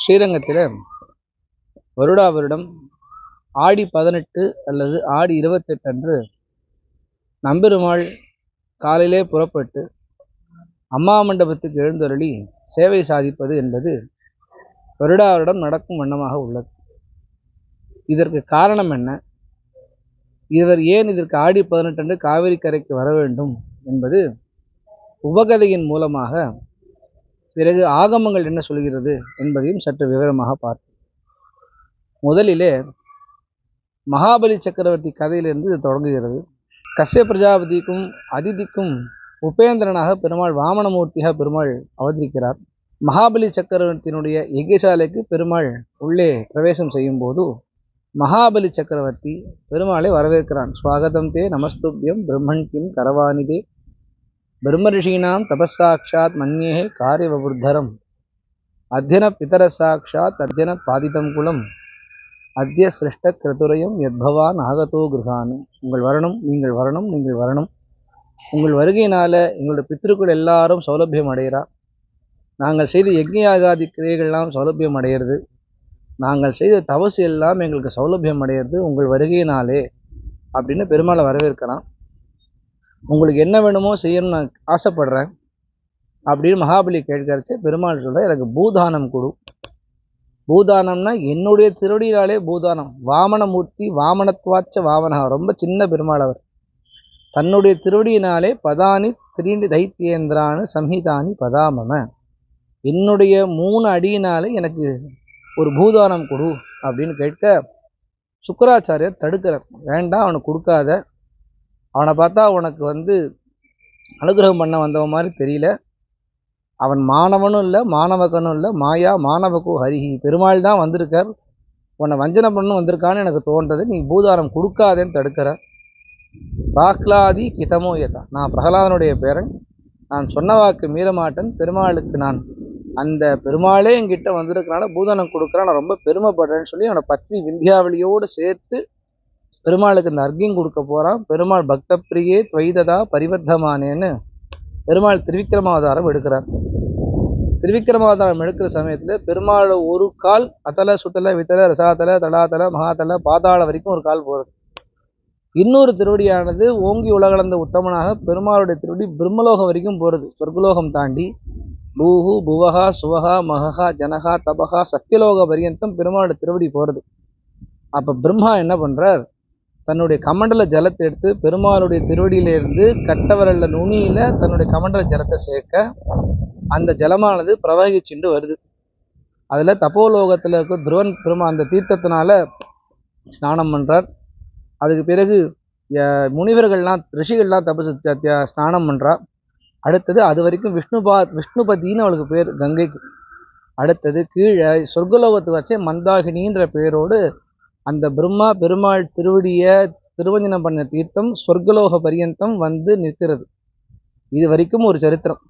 ஸ்ரீரங்கத்தில் வருடா வருடம் ஆடி பதினெட்டு அல்லது ஆடி இருபத்தெட்டு அன்று நம்பெருமாள் காலையிலே புறப்பட்டு அம்மா மண்டபத்துக்கு எழுந்தருளி சேவை சாதிப்பது என்பது வருடா வருடம் நடக்கும் வண்ணமாக உள்ளது. இதற்கு காரணம் என்ன? இவர் ஏன் இதற்கு ஆடி பதினெட்டு அன்று காவிரி கரைக்கு வர வேண்டும் என்பது உபகதையின் மூலமாக பிறகு ஆகமங்கள் என்ன சொல்கிறது என்பதையும் சற்று விவரமாக பார்ப்போம். முதலிலே மகாபலி சக்கரவர்த்தி கதையிலிருந்து இது தொடங்குகிறது. கஷ்ய பிரஜாபதிக்கும் அதிதிக்கும் உபேந்திரனாக பெருமாள் வாமனமூர்த்தியாக பெருமாள் அவதரிக்கிறார். மகாபலி சக்கரவர்த்தியினுடைய யஜ்யசாலைக்கு பெருமாள் உள்ளே பிரவேசம் செய்யும் போது மகாபலி சக்கரவர்த்தி பெருமாளை வரவேற்கிறான். ஸ்வாகதம் தே நமஸ்துபியம் பிரம்மன் கிம் கரவானிதே பிரம்மரிஷீனாம் தபஸாட்சாத் மன்யே காரியவபுர்தரம் அத்தியன பிதர சாட்சாத் அத்தியன பாதிதம் குலம் அத்திய சிருஷ்ட கிருத்துரையும் எத்பவான் ஆகத்தோ கிருகானு உங்கள் வரணும் நீங்கள் வரணும் நீங்கள் வரணும்। உங்கள் வருகையினால் எங்களோட பித்திருக்கள் எல்லாரும் சௌலபியம் அடைகிறா நாங்கள் செய்த யஜ்யாகாதி கிரியைகள்லாம் சௌலபியம் அடையிறது। நாங்கள் செய்த தவசு எல்லாம் எங்களுக்கு சௌலபியம் அடையிறது உங்கள் வருகையினாலே அப்படின்னு பெருமாளை வரவேற்கிறான்। உங்களுக்கு என்ன வேணுமோ செய்யணும்னு நான் ஆசைப்படுறேன் அப்படின்னு மகாபலி கேட்கறச்சு பெருமாள் சொல்கிற எனக்கு பூதானம் கொடு. பூதானம்னா என்னுடைய திருடியினாலே பூதானம். வாமனமூர்த்தி வாமனத்வாச்ச வாமனா. ரொம்ப சின்ன பெருமாள் அவர். தன்னுடைய திருவடியினாலே பதானி திரீண்டி தைத்தியேந்திரானு சம்ஹிதானி பதாமம. என்னுடைய மூணு அடியினாலே எனக்கு ஒரு பூதானம் கொடு அப்படின்னு கேட்க சுக்கராச்சாரியர் தடுக்கிறார். வேண்டாம் அவனுக்கு கொடுக்காத. அவனை பார்த்தா உனக்கு வந்து அனுகிரகம் பண்ண வந்தவன் மாதிரி தெரியல. அவன் மாணவனும் இல்லை மாணவகனும் இல்லை மாயா மாணவகோ ஹரிஹி பெருமாள் தான் வந்திருக்கார். உன்னை வஞ்சனை பண்ணும் வந்திருக்கான்னு எனக்கு தோன்றது. நீ பூதாரம் கொடுக்காதேன்னு தடுக்கிற. பாக்லாதி கிதமோ ஏதா நான் பிரகலாதனுடைய பேரன். நான் சொன்ன வாக்கு மீறமாட்டேன் பெருமாளுக்கு நான் அந்த பெருமாளே என்கிட்ட வந்திருக்கனால பூதானம் கொடுக்குறான். நான் ரொம்ப பெருமைப்படுறேன்னு சொல்லி அவனை பத்னி விந்தியாவளியோடு சேர்த்து பெருமாளுக்கு இந்த அர்க்கியம் கொடுக்க போகிறான் பெருமாள் பக்த பிரியே துவைததா பரிவர்த்தமானேன்னு பெருமாள் திருவிக்கிரமாவதாரம் எடுக்கிறார். திருவிக்கிரமாவதாரம் எடுக்கிற சமயத்தில் பெருமாள் ஒரு கால் அத்தல சுத்தல வித்தல ரசாத்தல தலாத்தல மகாத்தல பாதாள வரைக்கும் ஒரு கால் போகிறது இன்னொரு திருவடியானது ஓங்கி உலகளந்த உத்தமனாக பெருமாளுடைய திருவடி பிரம்மலோகம் வரைக்கும் போகிறது சொர்க்கலோகம் தாண்டி பூஹு புவகா சுவகா மகஹா ஜனகா தபகா சக்திலோக பரியந்தம் பெருமாளுடைய திருவடி போகிறது அப்போ பிரம்மா என்ன பண்ணுறார் தன்னுடைய கமண்டல ஜலத்தை எடுத்து பெருமாளுடைய திருவடியிலிருந்து கட்டவரல்ல நுனியில் தன்னுடைய கமண்டல ஜலத்தை சேர்க்க அந்த ஜலமானது பிரவகிச்சுண்டு வருது. அதில் தப்போலோகத்தில் இருக்க துருவன் பெருமா அந்த தீர்த்தத்தினால ஸ்நானம் பண்ணுறார் அதுக்கு பிறகு முனிவர்கள்லாம் ரிஷிகள்லாம் தபசு ஸ்நானம் பண்ணுறா அடுத்தது அது வரைக்கும் விஷ்ணுபா விஷ்ணுபதினு அவளுக்கு பேர் கங்கைக்கு. அடுத்தது கீழே சொர்க்கலோகத்துக்கு வச்சே மந்தாகினின்ற பேரோடு அந்த பிரம்மா பெருமாள் திருவடிய திருவஞ்சனம் பண்ண தீர்த்தம் சொர்க்கலோக பரியந்தம் வந்து நிற்கிறது. இது வரைக்கும் ஒரு சரித்திரம்.